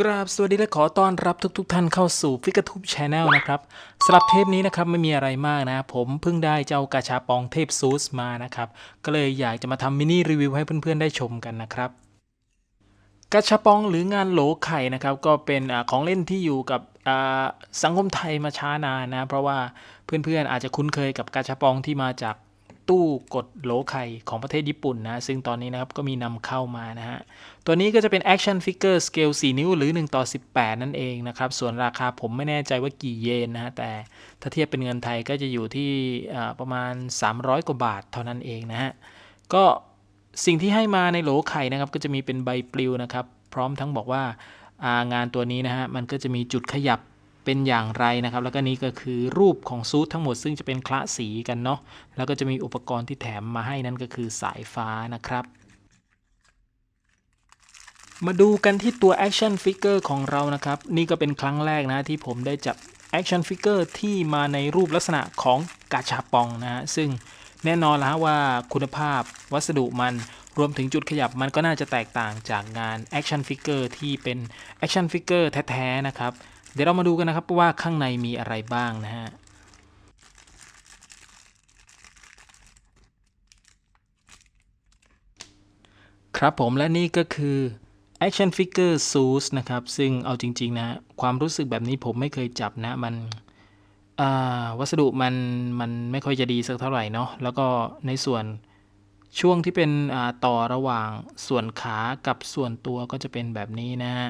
กราบสวัสดีและขอต้อนรับทุกๆทท่านเข้าสู่ฟิกทูบชาแนลนะครับสำหรับเทปนี้นะครับไม่มีอะไรมากนะ ผมเพิ่งได้เจ้ากาชาปองเทพซูสมานะครับ ก็เลยอยากจะมาทำมินิรีวิวให้เพื่อนๆได้ชมกันนะครับกาชาปองหรืองานโหลไข่นะครับก็เป็นอของเล่นที่อยู่กับสังคมไทยมาช้านานนะ เพราะว่าเพื่อนๆอาจจะคุ้นเคยกับกาชาปองที่มาจาก ตู้กดโหลไข่ของประเทศญี่ปุ่นนะ ซึ่งตอนนี้นะครับก็มีนำเข้ามานะฮะ ตัวนี้ก็จะเป็น Action Figure Scale 4 นิ้วหรือ 1 ต่อ 18 นั่นเองนะครับ ส่วนราคาผมไม่แน่ใจว่ากี่เยนนะฮะ แต่ถ้าเทียบเป็นเงินไทยก็จะอยู่ที่ประมาณ 300 กว่าบาทเท่านั้นเองนะฮะ ก็สิ่งที่ให้มาในโหลไข่นะครับ ก็จะมีเป็นใบปลิวนะครับ พร้อมทั้งบอกว่างานตัวนี้นะฮะ มันก็จะมีจุดขยับ เป็นอย่างไรนะครับ แล้วก็นี้ก็คือรูปของซูททั้งหมด ซึ่งจะเป็นคละสีกันเนาะแล้วก็จะมีอุปกรณ์ที่แถมมาให้นั่นก็คือสายฟ้านะครับมาดูกันที่ตัว Action Figure ของเรานะครับ นี่ก็เป็นครั้งแรกนะที่ผมได้จับ Action Figure ที่มาในรูปลักษณะของกาชาปองนะฮะซึ่งแน่นอนแล้วว่าคุณภาพวัสดุมันรวมถึงจุดขยับมันก็น่าจะแตกต่างจากงาน Action Figure ที่เป็น Action Figure แท้ ๆ นะครับ เดี๋ยวเรามาดูกันนะครับว่าข้างในมีอะไรบ้างนะฮะครับผมและนี่ก็คือ Action Figure s u s นะครับ ซึ่งเอาจริง ๆ นะความรู้สึกแบบนี้ผมไม่เคยจับนะ มันวัสดุมันมันไม่ค่อยจะดีสักเท่าไหร่เนาะแล้วก็ในส่วนช่วงที่เป็นต่อระหว่างส่วนขากับส่วนตัวก็จะเป็นแบบนี้นะฮะ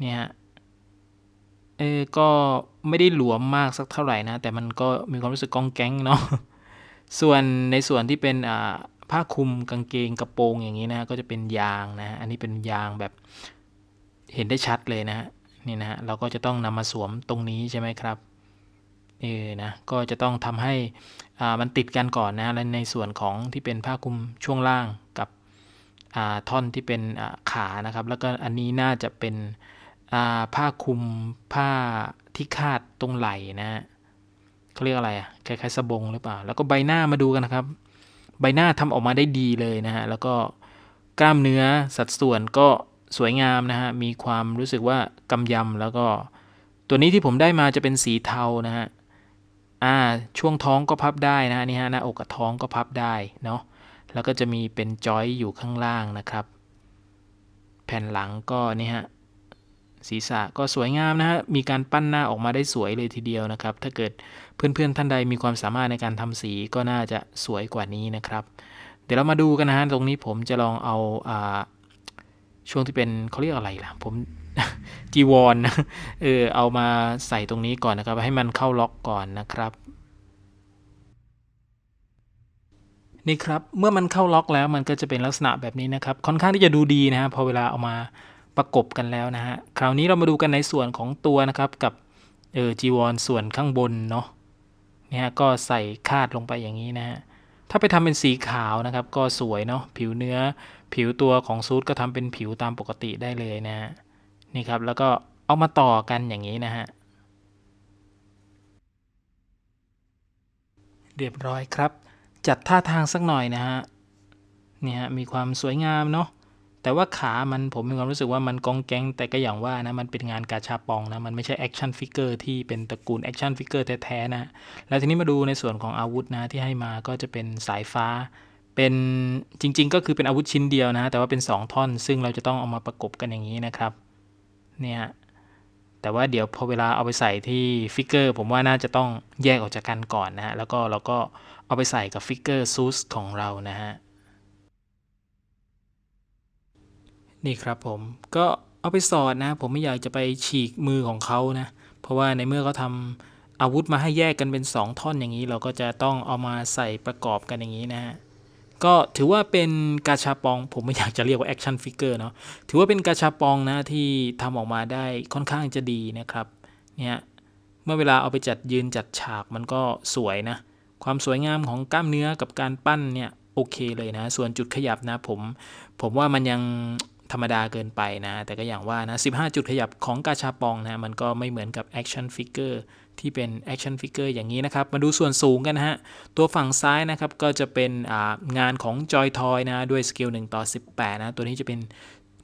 เนี่ย เออก็ไม่ได้หลวมมากสักเท่าไหร่นะ แต่มันก็มีความรู้สึกกองแก๊งเนาะส่วนในส่วนที่เป็นอ่าผ้าคลุมกางเกงกระโปรงอย่างนี้นะก็จะเป็นยางนะอันนี้เป็นยางแบบเห็นได้ชัดเลยนะนี่นะเราก็จะต้องนำมาสวมตรงนี้ใช่ไหมครับเออนะก็จะต้องทำให้อ่ามันติดกันก่อนนะและในส่วนของที่เป็นผ้าคลุมช่วงล่างกับอ่าท่อนที่เป็นอ่าขานะครับ แล้วก็อันนี้น่าจะเป็น ผ้าคลุมผ้าที่คาดตรงไหล่นะฮะเขาเรียกอะไรอะคล้ายๆสบงหรือเปล่า แล้วก็ใบหน้ามาดูกันนะครับ ใบหน้าทำออกมาได้ดีเลยนะฮะ แล้วก็กล้ามเนื้อสัดส่วนก็สวยงามนะฮะ มีความรู้สึกว่ากำยำแล้วก็ ตัวนี้ที่ผมได้มาจะเป็นสีเทานะฮะ อ่า ช่วงท้องก็พับได้นะฮะนี่ฮะ หน้าอกกับท้องก็พับได้เนาะ แล้วก็จะมีเป็นจอยอยู่ข้างล่างนะครับ แผ่นหลังก็นี่ฮะ ศีรษะก็สวยงามนะฮะ มีการปั้นหน้าออกมาได้สวยเลยทีเดียวนะครับ ถ้าเกิดเพื่อนๆท่านใดมีความสามารถในการทำสีก็น่าจะสวยกว่านี้นะครับ เดี๋ยวเรามาดูกันนะฮะ ตรงนี้ผมจะลองเอาอาช่วงที่เป็นเขาเรียกอะไรล่ะ ผมจีวรนะเออเอามาใส่ตรงนี้ก่อนนะครับ ให้มันเข้าล็อกก่อนนะครับนี่ครับ เมื่อมันเข้าล็อกแล้วมันก็จะเป็นลักษณะแบบนี้นะครับ ค่อนข้างที่จะดูดีนะฮะพอเวลาเอามา ประกบกันแล้วนะฮะ คราวนี้เรามาดูกันในส่วนของตัวนะครับกับเออจีวรส่วนข้างบนเนาะเนี่ยก็ใส่คาดลงไปอย่างนี้นะฮะ ถ้าไปทำเป็นสีขาวนะครับ ก็สวยเนาะผิวเนื้อผิวตัวของซูทก็ทำเป็นผิวตามปกติได้เลยนะฮะนี่ครับแล้วก็เอามาต่อกันอย่างนี้นะฮะเรียบร้อยครับ จัดท่าทางสักหน่อยนะฮะเนี่ฮะมีความสวยงามเนาะ แต่ว่าขามันผมมีความรู้สึกว่ามันกองแกงแต่ก็อย่างว่านะ มันเป็นงานกาชาปองนะ มันไม่ใช่แอคชั่นฟิกเกอร์ที่เป็นตระกูลแอคชั่นฟิกเกอร์แท้ๆนะ แล้วทีนี้มาดูในส่วนของอาวุธนะที่ให้มาก็จะเป็นสายฟ้า เป็นจริง ๆ ก็คือเป็นอาวุธชิ้นเดียวนะ แต่ว่าเป็น 2 ท่อน ซึ่งเราจะต้องเอามาประกบกันอย่างนี้นะครับ เนี่ยแต่ว่าเดี๋ยวพอเวลาเอาไปใส่ที่ฟิกเกอร์ผมว่าน่าจะต้องแยกออกจากกันก่อนนะฮะแล้วก็เราก็เอาไปใส่กับฟิกเกอร์ซูสของเรานะฮะ นี่ครับผมก็เอาไปสอดนะ ผมไม่อยากจะไปฉีกมือของเขานะ เพราะว่าในเมื่อเขาทำอาวุธมาให้แยกกันเป็น 2 ท่อนอย่างนี้ เราก็จะต้องเอามาใส่ประกอบกันอย่างนี้นะฮะก็ถือว่าเป็นกาชาปอง ผมไม่อยากจะเรียกว่าแอคชั่นฟิกเกอร์เนาะถือว่าเป็นกาชาปองนะที่ทำออกมาได้ค่อนข้างจะดีนะครับเนี่ยเมื่อเวลาเอาไปจัดยืนจัดฉากมันก็สวยนะ ความสวยงามของกล้ามเนื้อกับการปั้นเนี่ยโอเคเลยนะ ส่วนจุดขยับนะผม ผมว่ามันยัง ธรรมดาเกินไปนะ แต่ก็อย่างว่านะ 15 จุดขยับของกาชาปองนะ มันก็ไม่เหมือนกับแอคชั่นฟิกเกอร์ที่เป็นแอคชั่นฟิกเกอร์อย่างนี้นะครับ มาดูส่วนสูงกันนะฮะ ตัวฝั่งซ้ายนะครับ ก็จะเป็นงานของจอยทอยนะ ด้วยสเกล1ต่อ 18 นะ ตัวนี้จะเป็น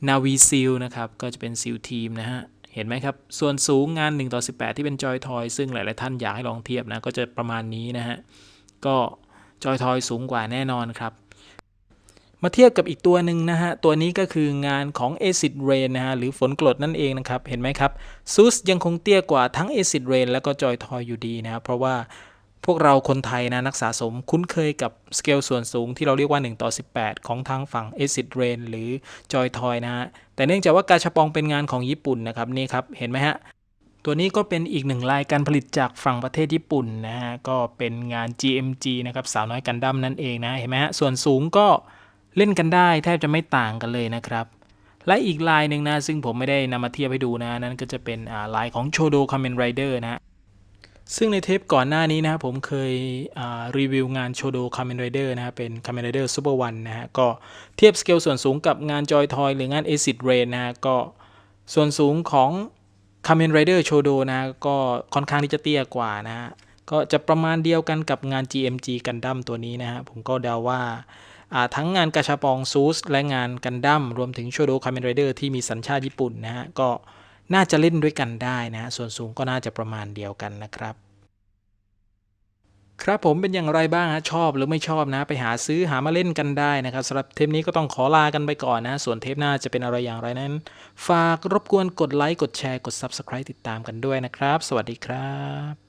นาวีซิลนะครับ ก็จะเป็นซิลทีมนะฮะเห็นไหมครับ ส่วนสูงงาน1ต่อ18 ที่เป็นจอยทอยซึ่งหลาย ๆ ท่านอยากให้ลองเทียบนะ ก็จะประมาณนี้นะฮะ ก็จอยทอยสูงกว่าแน่นอนครับ มาเทียบกับอีกตัวหนึ่งนะฮะ ตัวนี้ก็คืองานของ Acid Rain นะฮะ หรือฝนกรดนั่นเองนะครับ เห็นไหมครับซูสยังคงเตี้ยกว่าทั้ง Acid Rain แล้วก็จอยทอยอยู่ดีนะครับเพราะว่าพวกเราคนไทยนะนักสะสมคุ้นเคยกับสเกลส่วนสูงที่เราเรียกว่า 1 ต่อ 18 ของทางฝั่ง Acid Rain หรือจอยทอยนะฮะ แต่เนื่องจากว่ากาชาปองเป็นงานของญี่ปุ่นนะครับนี่ครับเห็นไหมฮะตัวนี้ก็เป็นอีกหนึ่งลายการผลิตจากฝั่งประเทศญี่ปุ่นนะฮะก็เป็นงาน GMG นะครับสาวน้อยกันดั้มนั่นเองนะเห็นไหมฮะส่วนสูงก็ เล่นกันได้แทบจะไม่ต่างกันเลยนะครับ และอีกลายหนึ่งนะ ซึ่งผมไม่ได้นำมาเทียบให้ดูนะ นั่นก็จะเป็นลายของโชโดคา m มนไรเดอร์นะฮะซึ่งในเทปก่อนหน้านี้นะครับผมเคยรีวิวงานโชโดคา m มนไรเดอร์นะฮะเป็นคา m มนไรเดอร์ซูเปอร์วันนะฮะก็เทียบสเกลส่วนสูงกับงานจอยทอยหรืองาน Acid Rain นะฮะก็ส่วนสูงของคา m มนไรเดอร์โชโดนะก็ค่อนข้างที่จะเตี้ยกว่านะฮะก็จะประมาณเดียวกันกับงาน GMG กันดั้มตัวนี้นะฮะผมก็เดาว่า ทั้งงานกาชาปองซูสและงานกันดั้มรวมถึงโชโดคา m มนไรเดอร์ที่มีสัญชาติญี่ปุ่นนะฮะ ก็น่าจะเล่นด้วยกันได้นะฮะส่วนสูงก็น่าจะประมาณเดียวกันนะครับครับผมเป็นอย่างไรบ้างฮะชอบหรือไม่ชอบนะ ไปหาซื้อหามาเล่นกันได้นะครับสำหรับเทปนี้ก็ต้องขอลากันไปก่อนนะ ส่วนเทปหน้าจะเป็นอะไรอย่างไรนั้น ฝากรบกวนกดไลค์กดแชร์กด Subscribe ติดตามกันด้วยนะครับ สวัสดีครับ